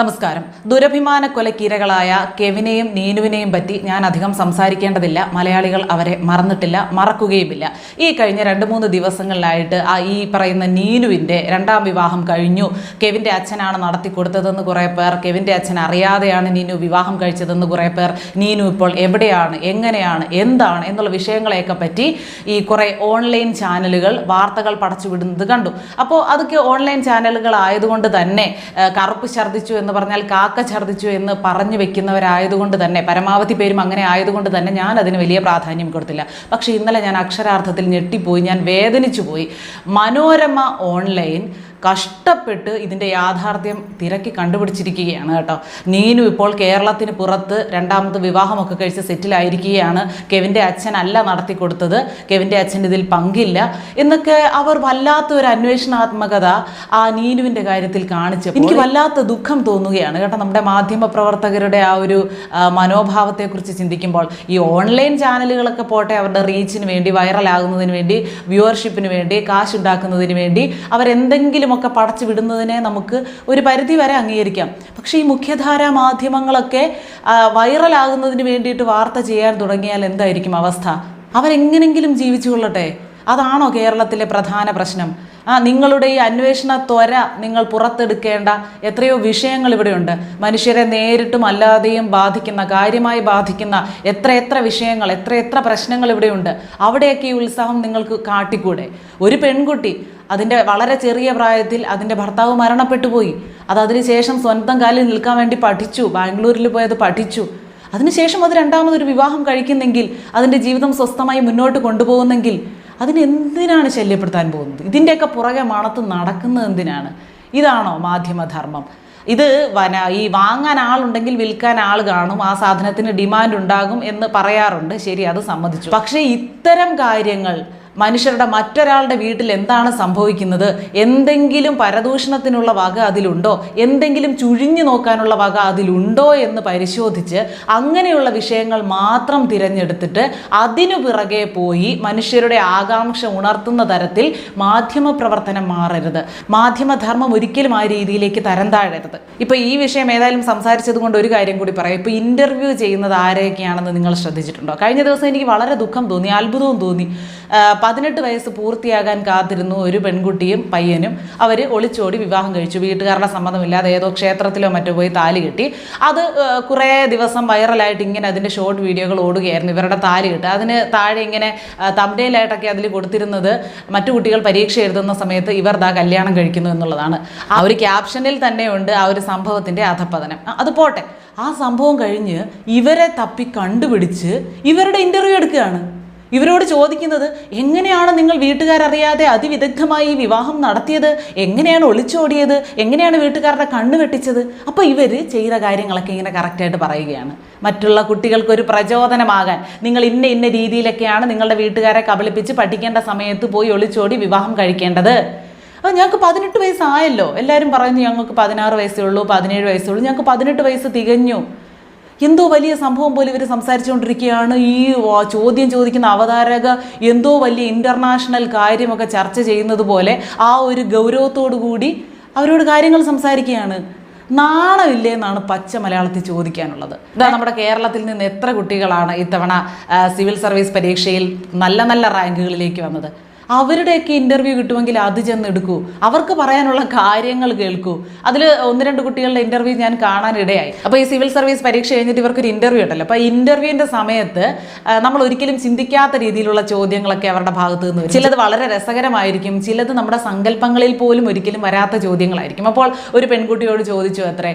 നമസ്കാരം. ദുരഭിമാന കൊലക്കീരകളായ കെവിനെയും നീനുവിനെയും പറ്റി ഞാൻ അധികം സംസാരിക്കേണ്ടതില്ല. മലയാളികൾ അവരെ മറന്നിട്ടില്ല മറക്കുകയുമില്ല. ഈ കഴിഞ്ഞ രണ്ട് മൂന്ന് ദിവസങ്ങളിലായിട്ട് ആ ഈ പറയുന്ന നീനുവിന്റെ രണ്ടാം വിവാഹം കഴിഞ്ഞു. കെവിന്റെ അച്ഛനാണ് നടത്തി കൊടുത്തതെന്ന് കുറേ പേർ കെവിന്റെ അച്ഛൻ അറിയാതെയാണ് നീനു വിവാഹം കഴിച്ചതെന്ന് കുറേ പേർ നീനു ഇപ്പോൾ എവിടെയാണ് എങ്ങനെയാണ് എന്താണ് എന്നുള്ള വിഷയങ്ങളെയൊക്കെ പറ്റി ഈ കുറേ ഓൺലൈൻ ചാനലുകൾ വാർത്തകൾ പടച്ചുവിടുന്നത് കണ്ടു. അപ്പോൾ അതൊക്കെ ഓൺലൈൻ ചാനലുകൾ ആയതുകൊണ്ട് തന്നെ കറുപ്പ് ഛർദ്ദിച്ചു എന്ന് പറഞ്ഞാൽ കാക്ക ഛർദ്ദിച്ചു എന്ന് പറഞ്ഞു വെക്കുന്നവരായതുകൊണ്ട് തന്നെ പരമാവധി പേരും അങ്ങനെ ആയതുകൊണ്ട് തന്നെ ഞാൻ അതിന് വലിയ പ്രാധാന്യം കൊടുത്തില്ല. പക്ഷേ ഇന്നലെ ഞാൻ അക്ഷരാർത്ഥത്തിൽ ഞെട്ടിപ്പോയി ഞാൻ വേദനിച്ചു പോയി മനോരമ ഓൺലൈൻ കഷ്ടപ്പെട്ട് ഇതിന്റെ യാഥാർത്ഥ്യം തിരക്കി കണ്ടുപിടിച്ചിരിക്കുകയാണ് കേട്ടോ. നീനു ഇപ്പോൾ കേരളത്തിന് പുറത്ത് രണ്ടാമത് വിവാഹമൊക്കെ കഴിച്ച് സെറ്റിലായിരിക്കുകയാണ്. കെവിന്റെ അച്ഛനല്ല നടത്തി കൊടുത്തത്. കെവിന്റെ അച്ഛൻ ഇതിൽ പങ്കില്ല. എന്നൊക്കെ അവർ വല്ലാത്ത ഒരു അന്വേഷണാത്മകത ആ നീനുവിന്റെ കാര്യത്തിൽ കാണിച്ചു എനിക്ക് വല്ലാത്ത ദുഃഖം തോന്നുകയാണ് കേട്ടോ. നമ്മുടെ മാധ്യമ പ്രവർത്തകരുടെ ആ ഒരു മനോഭാവത്തെക്കുറിച്ച് ചിന്തിക്കുമ്പോൾ ഈ ഓൺലൈൻ ചാനലുകളൊക്കെ പോട്ടെ അവരുടെ റീച്ചിന് വേണ്ടി വൈറലാകുന്നതിന് വേണ്ടി വ്യൂവർഷിപ്പിന് വേണ്ടി കാശുണ്ടാക്കുന്നതിന് വേണ്ടി അവരെന്തെങ്കിലുമൊക്കെ പടച്ചു വിടുന്നതിനെ നമുക്ക് ഒരു പരിധി വരെ അംഗീകരിക്കാം. പക്ഷേ ഈ മുഖ്യധാരാ മാധ്യമങ്ങളൊക്കെ വൈറലാകുന്നതിന് വേണ്ടിയിട്ട് വാർത്ത ചെയ്യാൻ തുടങ്ങിയാൽ എന്തായിരിക്കും അവസ്ഥ? അവരെങ്ങനെങ്കിലും ജീവിച്ചു കൊള്ളട്ടെ. അതാണോ കേരളത്തിലെ പ്രധാന പ്രശ്നം. ആ നിങ്ങളുടെ ഈ അന്വേഷണ ത്വര നിങ്ങൾ പുറത്തെടുക്കേണ്ട എത്രയോ വിഷയങ്ങൾ ഇവിടെയുണ്ട്. മനുഷ്യരെ നേരിട്ടും അല്ലാതെയും ബാധിക്കുന്ന കാര്യമായി ബാധിക്കുന്ന എത്ര എത്ര വിഷയങ്ങൾ എത്ര എത്ര പ്രശ്നങ്ങൾ ഇവിടെയുണ്ട്. അവിടെയൊക്കെ ഈ ഉത്സാഹം നിങ്ങൾക്ക് കാട്ടിക്കൂടെ? ഒരു പെൺകുട്ടി അതിന്റെ വളരെ ചെറിയ പ്രായത്തിൽ അതിന്റെ ഭർത്താവ് മരണപ്പെട്ടു പോയി. അത് അതിനുശേഷം സ്വന്തം കാലിൽ നിൽക്കാൻ വേണ്ടി പഠിച്ചു. ബാംഗ്ലൂരിൽ പോയി അത് പഠിച്ചു. അതിനുശേഷം അത് രണ്ടാമതൊരു വിവാഹം കഴിക്കുന്നെങ്കിൽ അതിന്റെ ജീവിതം സ്വസ്ഥമായി മുന്നോട്ട് കൊണ്ടുപോകുന്നെങ്കിൽ അതിനെന്തിനാണ് ശല്യപ്പെടുത്താൻ പോകുന്നത്? ഇതിന്റെയൊക്കെ പുറകെ മണത്ത് നടക്കുന്നത് എന്തിനാണ്? ഇതാണോ മാധ്യമധർമ്മം? ഇത് വന ഈ വാങ്ങാൻ ആളുണ്ടെങ്കിൽ വിൽക്കാൻ ആൾ കാണും ആ സാധനത്തിന് ഡിമാൻഡ് ഉണ്ടാകും എന്ന് പറയാറുണ്ട്. ശരി അത് സമ്മതിച്ചു. പക്ഷേ ഇത്തരം കാര്യങ്ങൾ മനുഷ്യരുടെ മറ്റൊരാളുടെ വീട്ടിൽ എന്താണ് സംഭവിക്കുന്നത്? എന്തെങ്കിലും പരദൂഷണത്തിനുള്ള വക അതിലുണ്ടോ? എന്തെങ്കിലും ചുഴിഞ്ഞു നോക്കാനുള്ള വക അതിലുണ്ടോ എന്ന് പരിശോധിച്ച് അങ്ങനെയുള്ള വിഷയങ്ങൾ മാത്രം തിരഞ്ഞെടുത്തിട്ട് അതിനു പിറകെ പോയി മനുഷ്യരുടെ ആകാംക്ഷ ഉണർത്തുന്ന തരത്തിൽ മാധ്യമ പ്രവർത്തനം മാറരുത്. മാധ്യമധർമ്മം ഒരിക്കലും ആ രീതിയിലേക്ക് തരം താഴരുത്. ഇപ്പൊ ഈ വിഷയം ഏതായാലും സംസാരിച്ചത് കൊണ്ട് ഒരു കാര്യം കൂടി പറയാം. ഇപ്പൊ ഇന്റർവ്യൂ ചെയ്യുന്നത് ആരെയൊക്കെയാണെന്ന് നിങ്ങൾ ശ്രദ്ധിച്ചിട്ടുണ്ടോ? കഴിഞ്ഞ ദിവസം എനിക്ക് വളരെ ദുഃഖം തോന്നി അത്ഭുതവും തോന്നി. പതിനെട്ട് വയസ്സ് പൂർത്തിയാകാൻ കാത്തിരുന്നു ഒരു പെൺകുട്ടിയും പയ്യനും. അവർ ഒളിച്ചോടി വിവാഹം കഴിച്ചു. വീട്ടുകാരുടെ സമ്മതമില്ലാതെ ഏതോ ക്ഷേത്രത്തിലോ മറ്റോ പോയി താലി കെട്ടി. അത് കുറേ ദിവസം വൈറലായിട്ട് ഇങ്ങനെ അതിന്റെ ഷോർട്ട് വീഡിയോകൾ ഓടുകയായിരുന്നു. ഇവരുടെ താലി കെട്ട്. അതിന് താഴെ ഇങ്ങനെ തമിഴയിലായിട്ടൊക്കെ അതിൽ കൊടുത്തിരുന്നത് മറ്റു കുട്ടികൾ പരീക്ഷ എഴുതുന്ന സമയത്ത് ഇവർ ദാ കല്യാണം കഴിക്കുന്നു എന്നുള്ളതാണ്. ആ ഒരു ക്യാപ്ഷനിൽ തന്നെയുണ്ട് ആ ഒരു സംഭവത്തിന്റെ അധപ്പതനം അത് പോട്ടെ. ആ സംഭവം കഴിഞ്ഞ് ഇവരെ തപ്പി കണ്ടുപിടിച്ച് ഇവരുടെ ഇന്റർവ്യൂ എടുക്കുകയാണ്. ഇവരോട് ചോദിക്കുന്നത് എങ്ങനെയാണ് നിങ്ങൾ വീട്ടുകാരറിയാതെ അതിവിദഗ്ധമായി വിവാഹം നടത്തിയത്? എങ്ങനെയാണ് ഒളിച്ചോടിയത്? എങ്ങനെയാണ് വീട്ടുകാരുടെ കണ്ണ് വെട്ടിച്ചത്? അപ്പോൾ ഇവർ ചെയ്ത കാര്യങ്ങളൊക്കെ ഇങ്ങനെ കറക്റ്റായിട്ട് പറയുകയാണ്. മറ്റുള്ള കുട്ടികൾക്കൊരു പ്രചോദനമാകാൻ. നിങ്ങൾ ഇന്ന ഇന്ന രീതിയിലൊക്കെയാണ് നിങ്ങളുടെ വീട്ടുകാരെ കബളിപ്പിച്ച് പഠിക്കേണ്ട സമയത്ത് പോയി ഒളിച്ചോടി വിവാഹം കഴിക്കേണ്ടത്. അപ്പോൾ ഞങ്ങൾക്ക് പതിനെട്ട് വയസ്സായല്ലോ. എല്ലാവരും പറയുന്നു ഞങ്ങൾക്ക് പതിനാറ് വയസ്സേ ഉള്ളൂ പതിനേഴ് വയസ്സേ ഉള്ളൂ. ഞങ്ങൾക്ക് പതിനെട്ട് വയസ്സ് തികഞ്ഞു. എന്തോ വലിയ സംഭവം പോലെ ഇവർ സംസാരിച്ചുകൊണ്ടിരിക്കുകയാണ്. ഈ ചോദ്യം ചോദിക്കുന്ന അവതാരക എന്തോ വലിയ ഇന്റർനാഷണൽ കാര്യമൊക്കെ ചർച്ച ചെയ്യുന്നത് പോലെ ആ ഒരു ഗൗരവത്തോടു കൂടി അവരോട് കാര്യങ്ങൾ സംസാരിക്കുകയാണ്. നാണമില്ലേ എന്നാണ് പച്ച മലയാളത്തിൽ ചോദിക്കാനുള്ളത്. ഇതാ നമ്മുടെ കേരളത്തിൽ നിന്ന് എത്ര കുട്ടികളാണ് ഇത്തവണ സിവിൽ സർവീസ് പരീക്ഷയിൽ നല്ല നല്ല റാങ്കുകളിലേക്ക് വന്നത്. അവരുടെയൊക്കെ ഇന്റർവ്യൂ കിട്ടുമെങ്കിൽ അത് ചെന്ന് എടുക്കൂ അവർക്ക് പറയാനുള്ള കാര്യങ്ങൾ കേൾക്കൂ. അതിൽ ഒന്ന് രണ്ട് കുട്ടികളുടെ ഇന്റർവ്യൂ ഞാൻ കാണാനിടയായി. അപ്പോൾ ഈ സിവിൽ സർവീസ് പരീക്ഷ കഴിഞ്ഞിട്ട് ഇവർക്കൊരു ഇന്റർവ്യൂ ഉണ്ടല്ലോ. അപ്പോൾ ഇന്റർവ്യൂവിന്റെ സമയത്ത് നമ്മൾ ഒരിക്കലും ചിന്തിക്കാത്ത രീതിയിലുള്ള ചോദ്യങ്ങളൊക്കെ അവരുടെ ഭാഗത്ത് നിന്ന് ചിലത് വളരെ രസകരമായിരിക്കും. ചിലത് നമ്മുടെ സങ്കല്പങ്ങളിൽ പോലും ഒരിക്കലും വരാത്ത ചോദ്യങ്ങളായിരിക്കും. അപ്പോൾ ഒരു പെൺകുട്ടിയോട് ചോദിച്ചു അത്രേ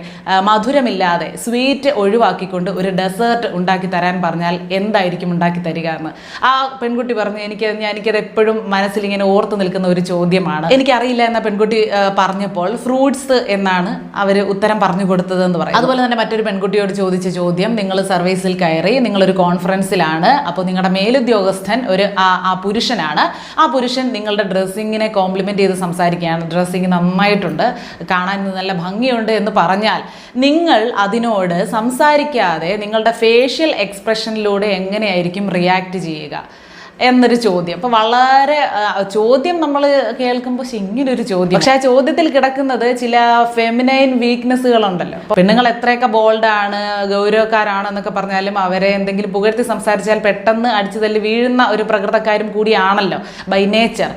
മധുരമില്ലാതെ സ്വീറ്റ് ഒഴിവാക്കിക്കൊണ്ട് ഒരു ഡെസേർട്ട് ഉണ്ടാക്കി തരാൻ പറഞ്ഞാൽ എന്തായിരിക്കും ഉണ്ടാക്കി തരിക എന്ന്. ആ പെൺകുട്ടി പറഞ്ഞു എനിക്ക് ഞാൻ എനിക്കത് എപ്പോഴും മനസ്സിൽ ഇങ്ങനെ ഓർത്ത് നിൽക്കുന്ന ഒരു ചോദ്യമാണ്. എനിക്കറിയില്ല എന്ന പെൺകുട്ടി പറഞ്ഞപ്പോൾ ഫ്രൂട്ട്സ് എന്നാണ് അവർ ഉത്തരം പറഞ്ഞു കൊടുത്തതെന്ന് പറയും അതുപോലെ തന്നെ മറ്റൊരു പെൺകുട്ടിയോട് ചോദിച്ച ചോദ്യം നിങ്ങൾ സർവീസിൽ കയറി നിങ്ങളൊരു കോൺഫറൻസിലാണ് അപ്പോൾ നിങ്ങളുടെ മേലുദ്യോഗസ്ഥൻ ഒരു ആ പുരുഷനാണ്. ആ പുരുഷൻ നിങ്ങളുടെ ഡ്രസ്സിങ്ങിനെ കോംപ്ലിമെന്റ് ചെയ്ത് സംസാരിക്കുകയാണ്. ഡ്രസ്സിങ് നന്നായിട്ടുണ്ട് കാണാൻ നല്ല ഭംഗിയുണ്ട് എന്ന് പറഞ്ഞാൽ നിങ്ങൾ അതിനോട് സംസാരിക്കാതെ നിങ്ങളുടെ ഫേഷ്യൽ എക്സ്പ്രഷനിലൂടെ എങ്ങനെയായിരിക്കും റിയാക്ട് ചെയ്യുക? എന്നൊരു ചോദ്യം. അപ്പൊ വളരെ ചോദ്യം നമ്മൾ കേൾക്കുമ്പോൾ ഇങ്ങനൊരു ചോദ്യം. പക്ഷെ ആ ചോദ്യത്തിൽ കിടക്കുന്നത് ചില ഫെമിനൈൻ അപ്പൊ പെണ്ണുങ്ങൾ എത്രയൊക്കെ ബോൾഡാണ് ആണ് എന്നൊക്കെ പറഞ്ഞാലും അവരെ എന്തെങ്കിലും പുകഴ്ത്തി സംസാരിച്ചാൽ പെട്ടെന്ന് അടിച്ചു തല്ലി വീഴുന്ന ഒരു പ്രകൃതക്കാരും കൂടിയാണല്ലോ ബൈ നേച്ചർ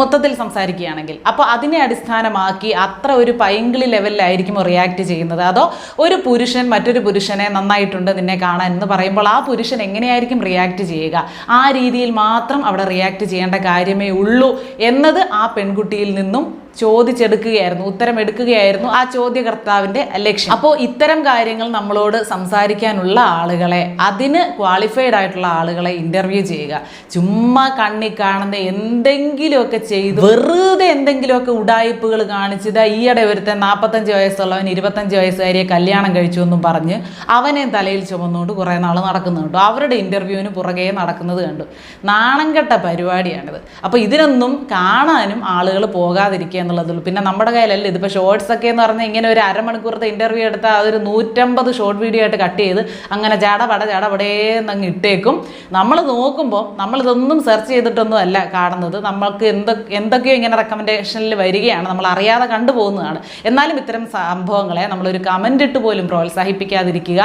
മൊത്തത്തിൽ സംസാരിക്കുകയാണെങ്കിൽ. അപ്പോൾ അതിനെ അടിസ്ഥാനമാക്കി അത്ര ഒരു പൈങ്കിളി ലെവലിലായിരിക്കും റിയാക്ട് ചെയ്യുന്നത്. അതോ ഒരു പുരുഷൻ മറ്റൊരു പുരുഷനെ നന്നായിട്ടുണ്ട് നിന്നെ കാണാൻ എന്ന് പറയുമ്പോൾ ആ പുരുഷൻ എങ്ങനെയായിരിക്കും റിയാക്ട് ചെയ്യുക? ആ രീതിയിൽ മാത്രം അവിടെ റിയാക്ട് ചെയ്യേണ്ട കാര്യമേ ഉള്ളൂ എന്നത് ആ പെൺകുട്ടിയിൽ നിന്നും ചോദിച്ചെടുക്കുകയായിരുന്നു ഉത്തരം എടുക്കുകയായിരുന്നു ആ ചോദ്യകർത്താവിന്റെ ലക്ഷ്യം. അപ്പോൾ ഇത്തരം കാര്യങ്ങൾ നമ്മളോട് സംസാരിക്കാനുള്ള ആളുകളെ അതിന് ക്വാളിഫൈഡ് ആയിട്ടുള്ള ആളുകളെ ഇന്റർവ്യൂ ചെയ്യുക. ചുമ്മാ കണ്ണി കാണുന്ന എന്തെങ്കിലുമൊക്കെ ചെയ്ത് വെറുതെ എന്തെങ്കിലുമൊക്കെ ഉടായ്പകൾ കാണിച്ചത് ഈയിടെ ഒരുത്തെ നാൽപ്പത്തഞ്ച് വയസ്സുള്ളവൻ ഇരുപത്തഞ്ച് വയസ്സുകാരിയെ കല്യാണം കഴിച്ചു എന്നും പറഞ്ഞ് അവനെ തലയിൽ ചുമന്നുകൊണ്ട് കുറേ നാൾ നടക്കുന്നത് കണ്ടു അവരുടെ ഇന്റർവ്യൂവിന് പുറകെ നടക്കുന്നത് കണ്ടു. നാണം കെട്ട പരിപാടിയാണിത്. അപ്പോൾ ഇതിനൊന്നും കാണാനും ആളുകൾ പോകാതിരിക്കുക എന്നുള്ളതുള്ളൂ. പിന്നെ നമ്മുടെ കയ്യിലല്ല ഇതിപ്പോൾ ഷോർട്സ് ഒക്കെ എന്ന് പറഞ്ഞാൽ ഇങ്ങനെ ഒരു അരമണിക്കൂറത്തെ ഇന്റർവ്യൂ എടുത്താൽ അതൊരു നൂറ്റമ്പത് ഷോർട്ട് വീഡിയോ ആയിട്ട് കട്ട് ചെയ്ത് അങ്ങനെ ജാടപട ജാടപടേന്ന് അങ്ങ് ഇട്ടേക്കും. നമ്മൾ നോക്കുമ്പോൾ നമ്മളിതൊന്നും സെർച്ച് ചെയ്തിട്ടൊന്നും അല്ല കാണുന്നത്. നമ്മൾക്ക് എന്തൊക്കെ എന്തൊക്കെയോ ഇങ്ങനെ റെക്കമെൻഡേഷനിൽ വരികയാണ്. നമ്മൾ അറിയാതെ കണ്ടുപോകുന്നതാണ് എന്നാലും ഇത്തരം സംഭവങ്ങളെ നമ്മളൊരു കമന്റ് ഇട്ട് പോലും പ്രോത്സാഹിപ്പിക്കാതിരിക്കുക.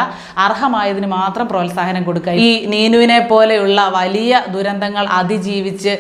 അർഹമായതിന് മാത്രം പ്രോത്സാഹനം കൊടുക്കുക. ഈ നീനുവിനെ പോലെയുള്ള വലിയ ദുരന്തങ്ങൾ അതിജീവിച്ച്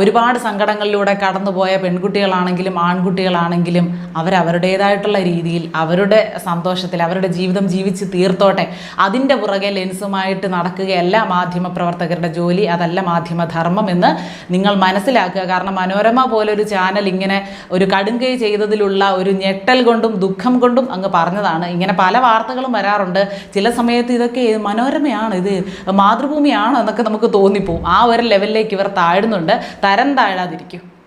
ഒരുപാട് സങ്കടങ്ങളിലൂടെ കടന്നുപോയ പെൺകുട്ടികളാണെങ്കിലും ആൺകുട്ടികളാണെങ്കിലും അവരവരുടേതായിട്ടുള്ള രീതിയിൽ അവരുടെ സന്തോഷത്തിൽ അവരുടെ ജീവിതം ജീവിച്ച് തീർത്തോട്ടെ. അതിന്റെ പുറകെ ലെൻസുമായിട്ട് നടക്കുകയല്ല മാധ്യമ പ്രവർത്തകരുടെ ജോലി അതല്ല മാധ്യമധർമ്മം എന്ന് നിങ്ങൾ മനസ്സിലാക്കുക. കാരണം മനോരമ പോലൊരു ചാനൽ ഇങ്ങനെ ഒരു കടുങ്കൈ ചെയ്തതിലുള്ള ഒരു ഞെട്ടൽ കൊണ്ടും ദുഃഖം കൊണ്ടും അങ്ങ് പറഞ്ഞതാണ്. ഇങ്ങനെ പല വാർത്തകളും വരാറുണ്ട്. ചില സമയത്ത് ഇതൊക്കെ മനോരമയാണ് ഇത് മാതൃഭൂമിയാണ് എന്നൊക്കെ നമുക്ക് തോന്നിപ്പോവും. ആ ഒരു ലെവലിലേക്ക് ഇവർ താഴുന്നുണ്ട്. തരം താഴാതിരിക്കും.